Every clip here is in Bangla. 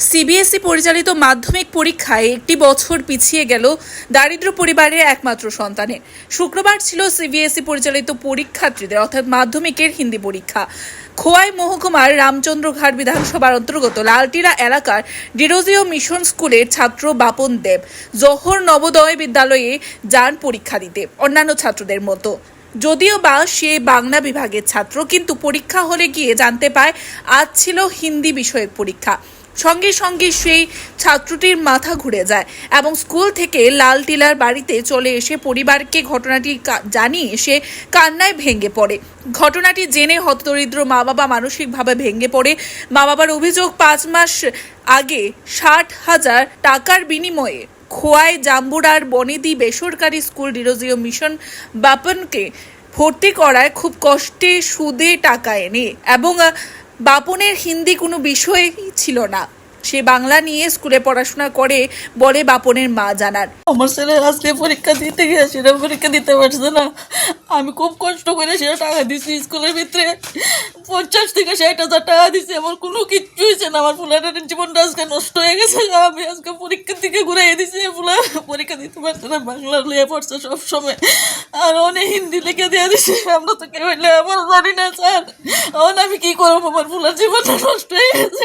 সিবিএসই পরিচালিত মাধ্যমিক পরীক্ষায় একটি বছর পিছিয়ে গেল দারিদ্র পরিবারের একমাত্র সন্তানের। শুক্রবার ছিল সিবিএসই পরিচালিত পরীক্ষার্থীদের, অর্থাৎ মাধ্যমিকের হিন্দি পরীক্ষা। খোয়াই মহকুমার রামচন্দ্রঘাট বিধানসভার অন্তর্গত লালটিরা এলাকার ডিরোজিও মিশন স্কুলের ছাত্র বাপন দেব জহর নবোদয় বিদ্যালয়ে যান পরীক্ষা দিতে, অন্যান্য ছাত্রদের মতো। যদিও বা সে বাংলা বিভাগের ছাত্র, কিন্তু পরীক্ষা হলে গিয়ে জানতে পায়, আজ ছিল হিন্দি বিষয়ক পরীক্ষা। সঙ্গে সঙ্গে সেই ছাত্রটির মাথা ঘুরে যায় এবং স্কুল থেকে লাল টিলার বাড়িতে চলে এসে পরিবারকে ঘটনাটি জানিয়ে সে কান্নায় ভেঙে পড়ে। ঘটনাটি জেনে হতদরিদ্র মা বাবা মানসিকভাবে ভেঙে পড়ে। মা বাবার অভিযোগ, পাঁচ মাস আগে ষাট হাজার টাকার বিনিময়ে খোয়াই জাম্বুরার বনেদি বেসরকারি স্কুল ডিরোজিও মিশন বাপনকে ভর্তি করায় খুব কষ্টে সুদে টাকা এনে এবং বাপনের হিন্দি কোনো বিষয়ই ছিল না। সে বাংলা নিয়ে স্কুলে পড়াশোনা করে, বলে বাপনের মা জানার আমার ছেলে আজকে পরীক্ষা দিতে গিয়েছিল, পরীক্ষা দিতে পারছে না। আমি খুব কষ্ট করে সে টাকা দিচ্ছি স্কুলের ভিতরে। পঞ্চাশ থেকে ষাট হাজার টাকা দিছি, আমার কোনো কিচ্ছু না। আমার ফুলাটার জীবনটা আজকে নষ্ট হয়ে গেছে। আমি আজকে পরীক্ষার দিকে ঘুরাই দিছি, ফুলা। পরীক্ষা দিতে পারছে না, বাংলা লিয়ে পড়ছে সবসময়। আর অনেক হিন্দি লিখে দিয়ে দিছে। আমরা তো কেউ হইলে আমার জানি না, স্যার। এখন আমি কি করব? আমার ফুলার জীবনটা নষ্ট হয়ে গেছে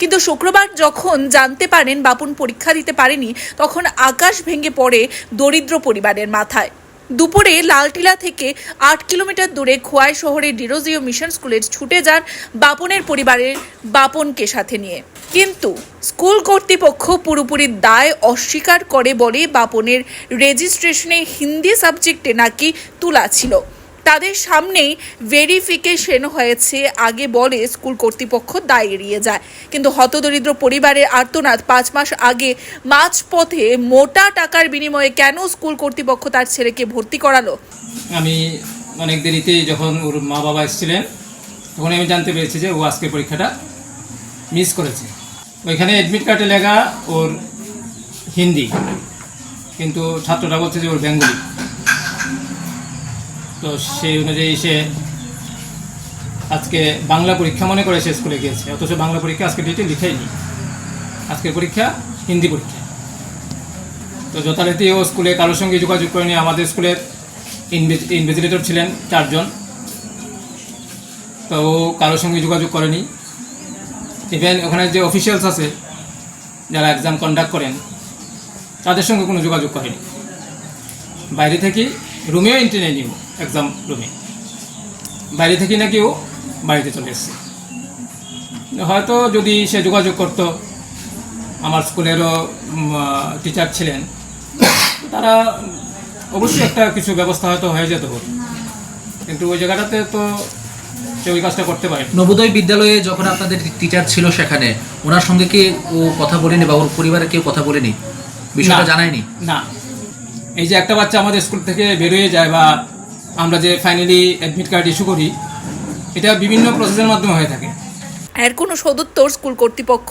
কিন্তু শুক্রবার যখন জানতে পারেন বাপুন পরীক্ষা দিতে পারেনি, তখন আকাশ ভেঙে পড়ে দরিদ্র পরিবারের মাথায়। দুপুরে লালটিলা থেকে আট কিলোমিটার দূরে খোয়াই শহরে ডিরোজিও মিশন স্কুলে ছুটে যান বাপনের পরিবারের বাপনকে সাথে নিয়ে। কিন্তু স্কুল কর্তৃপক্ষ পুরোপুরি দায় অস্বীকার করে বলে বাপনের রেজিস্ট্রেশনে হিন্দি সাবজেক্টে নাকি তুলা ছিল। তাদের সামনেই ভেরিফিকেশন হয়েছে। আগে বলে স্কুল কর্তৃপক্ষ দায় এড়িয়ে যায়। কিন্তু হতদরিদ্র পরিবারের আর্তনাদ। পাঁচ মাস আগে মাঝপথে মোটা টাকার বিনিময়ে কেন স্কুল কর্তৃপক্ষ তার ছেলেকে ভর্তি করালো? আমি অনেক দেরিতে যখন ওর মা বাবা এসেছিলেন, তখন আমি জানতে পেরেছি যে ও আজকে পরীক্ষাটা মিস করেছে। ওইখানে অ্যাডমিট কার্ডে লেখা ওর হিন্দি, কিন্তু ছাত্রটা বলছে যে ওর বেঙ্গলি। তো সেই অনুযায়ী সে আজকে বাংলা পরীক্ষা মনে করে সে স্কুলে গিয়েছে। অথচ বাংলা পরীক্ষা আজকে ডেটে লিখেইনি। আজকের পরীক্ষা হিন্দি পরীক্ষা। তো যথারীতি ও স্কুলে কারোর সঙ্গে যোগাযোগ করেনি। আমাদের স্কুলের ইনভেজিলেটর ছিলেন চারজন। তো ও কারোর সঙ্গে যোগাযোগ করেনি। ইভেন ওখানে যে অফিসিয়ালস আছে, যারা এক্সাম কন্ডাক্ট করেন, তাদের সঙ্গে কোনো যোগাযোগ করেনি। বাইরে থেকে রুমেও এন্ট্রি নেয়নি ও। এক্সাম রুমে বাইরে থেকে নাকি ও বাড়িতে চলে এসছে। হয়তো যদি সে যোগাযোগ করতো আমার স্কুলেরও টিচার ছিলেন তারা অবশ্যই একটা কিছু ব্যবস্থা হয়তো হয়ে যেত। কিন্তু ওই জায়গাটাতে তো ওই কাজটা করতে পারে নবোদয় বিদ্যালয়ে যখন আপনাদের টিচার ছিল সেখানে ওনার সঙ্গে কি ও কথা বলেনি বা ওর পরিবারের কেউ কথা বলেনি? বিষয়টা জানায়নি? না। এই যে একটা বাচ্চা আমাদের স্কুল থেকে বেরোয় যায় বা আমরা যে ফাইনালি অ্যাডমিট কার্ড ইস্যু করি এটা বিভিন্ন প্রসেসের মাধ্যমে হয়ে থাকে। এর কোনো সদুত্তর স্কুল কর্তৃপক্ষ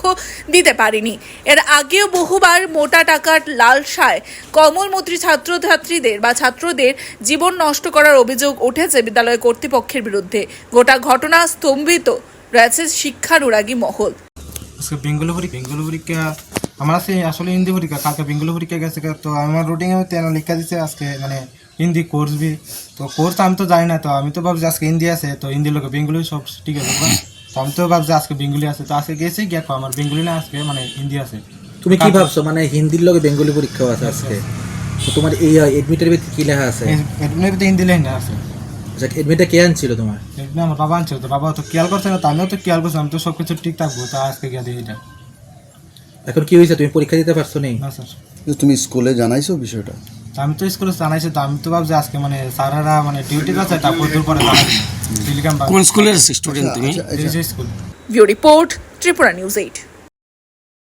দিতে পারেনি। এর আগেও বহুবার মোটা টাকার লালসায় কমলমন্ত্রী ছাত্রছাত্রীদের বা ছাত্রদের জীবন নষ্ট করার অভিযোগ উঠেছে বিদ্যালয় কর্তৃপক্ষের বিরুদ্ধে। গোটা ঘটনা স্তম্ভিত রয়েছে শিক্ষার উরাগী মহল আমার আছে আসলে হিন্দি পরীক্ষা কালকে বেঙ্গলি পরীক্ষা গেছে তো আমার রুটিন তেন লেখা দিছে আজকে মানে হিন্দি কোর্স বি। তো কোর্স আমি তো জানি না তো আমি তো ভাবছি আজকে হিন্দি আছে তো হিন্দি লোক বেঙ্গলি সব ঠিক আছে? তো আমি তো ভাবছি আজকে বেঙ্গলি আছে তো আজকে গেছি গিয়ে আমার বেঙ্গলি না আজকে মানে হিন্দি আছে। তুমি কি ভাবছ মানে হিন্দির লগে বেঙ্গলি পরীক্ষা আছে আজকে? তো তোমার এই এডমিটের ভিতরে কি লেখা আছে? এমনি হিন্দি লেখা আছে। আচ্ছা এডমিটটা কে আনছিল তোমার? এমনি আমার বাবা আনছিল তো বাবা তো খেয়াল করছে না তো আমিও তো খেয়াল করছি আমি তো সব কিছু ঠিক থাকব তো আজকে গিয়ে এটা। এখন কি হয়েছে? তুমি পরীক্ষা দিতে পারছ নেই না স্যার। তুমি স্কুলে জানাইছো বিষয়টা? আমি তো স্কুলে জানাইছি তো আমি তো ভাবছি আজকে মানে স্যারেরা মানে ডিউটি আছে তারপর দূর পরে কোন স্কুলের স্টুডেন্ট তুমি school view report Tripura news eight